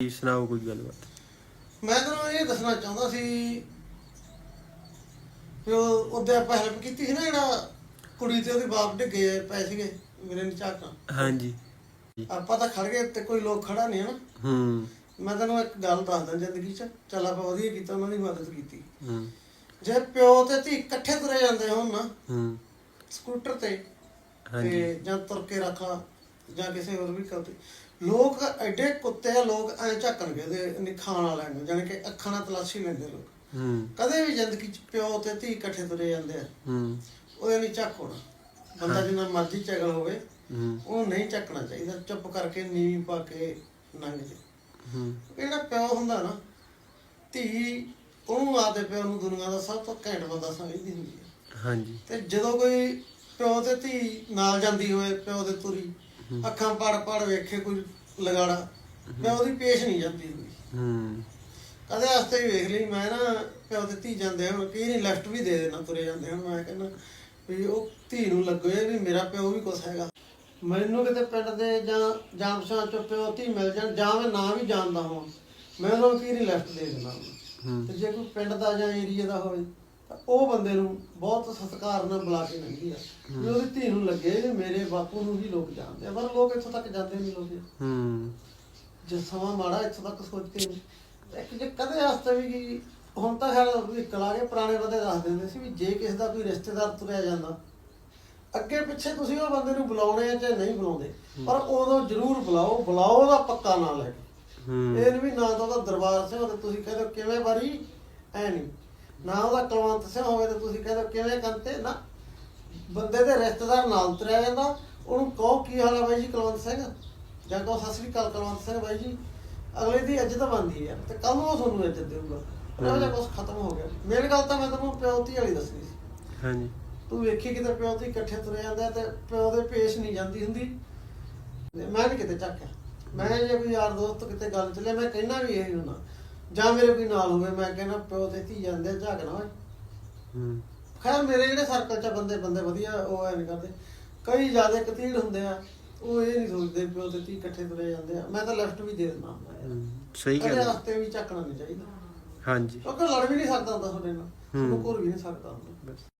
ਜੀ ਸੁਣਾਓ ਕੋਈ ਗੱਲਬਾਤ। ਮੈਂ ਤੈਨੂੰ ਇਹ ਦੱਸਣਾ ਚਾਹੁੰਦਾ ਸੀ ਕਿ ਉਹ ਉਹਦੇ ਆਪਾਂ ਹੈਲਪ ਕੀਤੀ ਸੀ ਨਾ ਜਿਹੜਾ ਕੁੜੀ ਤੇ ਉਹਦੇ ਬਾਪ ਡਿੱਗੇ ਪਏ ਸੀਗੇ ਮੇਰੇ ਨੂੰ ਝਾਕਾਂ ਹਾਂਜੀ। ਆਪਾਂ ਤਾਂ ਖੜ ਗਏ ਤੇ ਕੋਈ ਲੋਕ ਖੜਾ ਨਹੀਂ ਹੈ ਨਾ। ਹੂੰ। ਮੈਂ ਤੈਨੂੰ ਇੱਕ ਗੱਲ ਦੱਸਦਾ ਜ਼ਿੰਦਗੀ 'ਚ ਚੱਲ ਆਪਾਂ ਵਧੀਆ ਕੀਤਾ ਉਹਨਾਂ ਦੀ ਮਦਦ ਕੀਤੀ। ਹੂੰ। ਜੇ ਪਿਓ ਤੇ ਧੀ ਇਕੱਠੇ ਤੁਰੇ ਜਾਂਦੇ ਹੋਣ ਨਾ ਹੂੰ। ਸਕੂਟਰ ਤੇ ਹਾਂਜੀ। ਤੇ ਜਾਂ ਤੁਰ ਕੇ ਰੱਖਾ ਜਾਂ ਕਿਸੇ ਹੋਰ ਵੀ ਤੇ ਲੋਕ ਐਡੇ ਕੁੱਤੇ ਆ ਲੋਕ ਐ ਝੱਕਣਗੇ ਦੇ ਨਹੀਂ ਖਾਣ ਵਾਲਿਆਂ ਨੂੰ ਜਾਣੀ ਕਿ ਅੱਖਾਂ ਨਾਲ ਤਲਾਸ਼ੀ ਲੈਂਦੇ ਲੋਕ। ਹੂੰ। ਕਦੇ ਵੀ ਜ਼ਿੰਦਗੀ 'ਚ ਪਿਓ ਤੇ ਧੀ ਇਕੱਠੇ ਤੁਰੇ ਜਾਂਦੇ ਆ। ਹੂੰ। ਉਹਦੇ ਨਹੀਂ ਝੱਕ ਹੋਣਾ। ਬੰਦਾ ਜਿੰਨਾ ਮਰਜ਼ੀ ਚਗਲ ਹੋਵੇ ਹੂੰ। ਉਹਨੂੰ ਨਹੀਂ ਚੱਕਣਾ ਚਾਹੀਦਾ। ਚੁੱਪ ਕਰਕੇ ਨੀਵੀਂ ਪਾ ਕੇ ਲੰਘ ਜੇ। ਹੂੰ। ਜਿਹੜਾ ਪਿਓ ਹੁੰਦਾ ਨਾ ਧੀ ਉਹਨੂੰ ਆਦੇ ਪਿਓ ਨੂੰ ਦੁਨੀਆ ਦਾ ਸਭ ਤੋਂ ਘੈਂਟ ਬੰਦਾ ਸਮਝਦੀ ਹੁੰਦੀ ਹੈ ਹਾਂਜੀ। ਤੇ ਜਦੋਂ ਕੋਈ ਪਿਓ ਤੇ ਧੀ ਨਾਲ ਜਾਂਦੀ ਹੋਏ ਪਿਓ ਦੇ ਤੁਰੀ ਅੱਖਾਂ ਪੜ ਪੜ ਵੇਖੇ ਕੋਈ ਲਗਾੜਾ। ਪਿਓ ਦੀ ਪੇਸ਼ ਨਹੀਂ ਜਾਂਦੀ ਹੁੰਦੀ ਹੂੰ ਕਦੇ ਵਾਸਤੇ ਵੀ ਵੇਖ ਲਈ ਮੈਂ ਨਾ ਪਿਓ ਤੇ ਧੀ ਜਾਂਦੇ ਹੁਣ ਕੀ ਨਹੀਂ ਲੈਫਟ ਵੀ ਦੇ ਦੇਣਾ ਤੁਰੇ ਜਾਂਦੇ ਹੁਣ ਮੈਂ ਕਹਿੰਦਾ ਵੀ ਉਹ ਧੀ ਨੂੰ ਲੱਗੇ ਵੀ ਮੇਰਾ ਪਿਓ ਵੀ ਕੁਛ ਹੈਗਾ। ਮੈਨੂੰ ਕਿਤੇ ਪਿੰਡ ਦੇ ਜਾਂ ਪਛਾਣ ਚੋਂ ਪਿਓ ਧੀ ਮਿਲ ਜਾਣ ਜਾਂ ਮੈਂ ਨਾ ਵੀ ਜਾਣਦਾ ਹਾਂ ਮੈਂ ਉਹਨਾਂ ਨੂੰ ਕੀ ਨਹੀਂ ਲੈਫਟ ਦੇ ਦੇਣਾ। ਤੇ ਜੇ ਕੋਈ ਪਿੰਡ ਦਾ ਜਾਂ ਏਰੀਆ ਦਾ ਹੋਵੇ ਉਹ ਬੰਦੇ ਨੂੰ ਬਹੁਤ ਸਤਿਕਾਰ ਨਾਲ ਬੁਲਾ ਕੇ ਲੰਘੀ ਆ। ਵੀ ਉਹਦੀ ਧੀ ਨੂੰ ਲੱਗੇ ਵੀ ਮੇਰੇ ਬਾਪੂ ਨੂੰ ਹੀ ਲੋਕ ਜਾਣਦੇ ਆ ਪਰ ਲੋਕ ਇੱਥੋਂ ਤੱਕ ਜਾਂਦੇ ਨਹੀਂ ਲੋਕ। ਹੂੰ। ਜੇ ਸਮਾਂ ਮਾੜਾ ਇੱਥੋਂ ਤੱਕ ਸੋਚਦੇ ਨੇ ਇੱਕ ਜੇ ਕਦੇ ਵਾਸਤੇ ਵੀ ਕੀ ਹੁਣ ਤਾਂ ਖੈਰ ਨਿਕਲ ਆ ਗਏ ਪੁਰਾਣੇ ਬੰਦੇ ਦੱਸ ਦਿੰਦੇ ਸੀ ਵੀ ਜੇ ਕਿਸੇ ਦਾ ਕੋਈ ਰਿਸ਼ਤੇਦਾਰ ਤੁਰਿਆ ਜਾਂਦਾ ਅੱਗੇ ਪਿੱਛੇ ਤੁਸੀਂ ਉਹ ਬੰਦੇ ਨੂੰ ਬੁਲਾਉਣੇ ਆ ਚਾਹੇ ਨਹੀਂ ਬੁਲਾਉਂਦੇ ਪਰ ਉਦੋਂ ਜ਼ਰੂਰ ਬੁਲਾਓ ਬੁਲਾਓ ਉਹਦਾ ਪੱਕਾ ਨਾਂ ਲੈ ਕੇ। ਹੂੰ। ਇਹ ਨੀ ਵੀ ਨਾ ਤਾਂ ਉਹਦਾ ਦਰਬਾਰ ਸਿੰਘ ਹੋਵੇ ਤੁਸੀਂ ਕਹਿੰਦੇ ਕਿਵੇਂ ਵਾਰੀ ਐ ਨਹੀਂ ਨਾ ਉਹਦਾ ਕਲਵੰਤ ਸਿੰਘ ਹੋਵੇ ਤੇ ਤੁਸੀਂ ਕਹਿੰਦੇ ਕਿਵੇਂ ਕੰਤੇ? ਨਾ। ਬੰਦੇ ਦੇ ਰਿਸ਼ਤੇਦਾਰ ਨਾਲ ਤੁਰਿਆ ਜਾਂਦਾ। ਉਹਨੂੰ ਕਹੋ ਕੀ ਹਾਲ ਹੈ ਬਾਈ ਜੀ ਕਲਵੰਤ ਸਿੰਘ? ਜਾਂ ਕਹੋ ਸਤਿ ਸ੍ਰੀ ਅਕਾਲ ਕਲਵੰਤ ਸਿੰਘ ਬਾਈ ਜੀ। ਅਗਲੇ ਦੀ ਇੱਜ਼ਤ ਬਣਦੀ ਹੈ ਤੇ ਕੱਲ ਨੂੰ ਉਹ ਤੁਹਾਨੂੰ ਇੱਜ਼ਤ ਦੇਊਗਾ। ਉਹ ਜਿਹਾ ਕੁਛ ਖਤਮ ਹੋ ਗਿਆ। ਮੇਰੀ ਗੱਲ ਤਾਂ ਮੈਂ ਤੈਨੂੰ ਪਿਓ ਧੀ ਵਾਲੀ ਦੱਸਣੀ ਸੀ। ਹਾਂਜੀ। ਤੂੰ ਵੇਖੀ ਕਿਤੇ ਪਿਓ ਧੀ ਇਕੱਠੇ ਤੁਰੇ ਜਾਂਦੇ ਤੇ ਪਿਓ ਦੇ ਪੇਸ਼ ਨਹੀਂ ਜਾਂਦੀ ਹੁੰਦੀ। ਮੈਂ ਨਹੀਂ ਕਿਤੇ ਚੱਕਿਆ ਮੈਂ ਜੇ ਕੋਈ ਯਾਰ ਦੋਸਤ ਕਿਤੇ ਗੱਲ ਚੱਲੇ ਮੈਂ ਕਹਿਣਾ ਵੀ ਇਹ ਹੁੰਦਾ। ਜਾਂ ਮੇਰੇ ਕੋਈ ਨਾਲ ਹੋਵੇ ਮੈਂ ਕਹਿਣਾ ਪਿਓ ਤੇ ਧੀ ਜਾਂਦੇ ਝਗਣਾ ਹੋਏ। ਹੂੰ। ਖੈਰ ਮੇਰੇ ਜਿਹੜੇ ਸਰਕਲ 'ਚ ਬੰਦੇ ਬੰਦੇ ਵਧੀਆ ਉਹ ਐ ਨਹੀਂ ਕਰਦੇ। ਕਈ ਜ਼ਿਆਦਾ ਕਤੀੜ ਹੁੰਦੇ ਆ ਉਹ ਇਹ ਨਹੀਂ ਸੋਚਦੇ ਪਿਓ ਤੇ ਧੀ ਇਕੱਠੇ ਤੁਰੇ ਜਾਂਦੇ ਆ। ਮੈਂ ਤਾਂ ਲੈਫਟ ਵੀ ਦੇ ਦਿੰਦਾ ਹੁੰਦਾ ਸਹੀ ਗੱਲ ਹੈ। ਰਸਤੇ ਵੀ ਚੱਕਣਾ ਨਹੀਂ ਚਾਹੀਦਾ। ਹਾਂਜੀ। ਕਿਉਂਕਿ ਲੜ ਵੀ ਨਹੀਂ ਸਕਦਾ ਹੁੰਦਾ ਤੁਹਾਡੇ ਨਾਲ। ਤੁਹਾਨੂੰ ਹੂੰ। ਘੁਰ ਵੀ ਨਹੀਂ ਸਕਦਾ ਹੁੰਦਾ। ਬਸ।